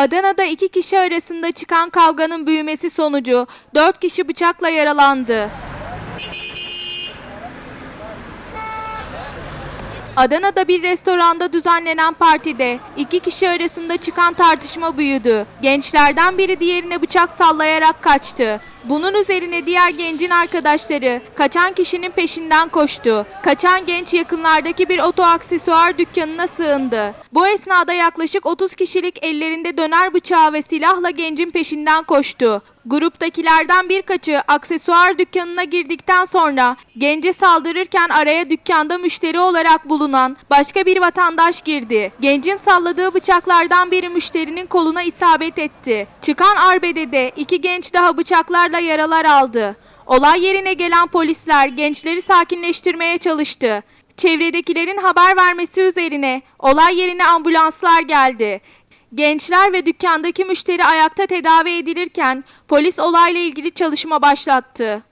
Adana'da iki kişi arasında çıkan kavganın büyümesi sonucu 4 kişi bıçakla yaralandı. Adana'da bir restoranda düzenlenen partide iki kişi arasında çıkan tartışma büyüdü. Gençlerden biri diğerine bıçak sallayarak kaçtı. Bunun üzerine diğer gencin arkadaşları kaçan kişinin peşinden koştu. Kaçan genç yakınlardaki bir oto aksesuar dükkanına sığındı. Bu esnada yaklaşık 30 kişilik ellerinde döner bıçağı ve silahla gencin peşinden koştu. Gruptakilerden birkaçı aksesuar dükkanına girdikten sonra gence saldırırken araya dükkanda müşteri olarak bulunan başka bir vatandaş girdi. Gencin salladığı bıçaklardan biri müşterinin koluna isabet etti. Çıkan arbedede iki genç daha bıçaklarla yaralar aldı. Olay yerine gelen polisler gençleri sakinleştirmeye çalıştı. Çevredekilerin haber vermesi üzerine olay yerine ambulanslar geldi. Gençler ve dükkandaki müşteri ayakta tedavi edilirken polis olayla ilgili çalışma başlattı.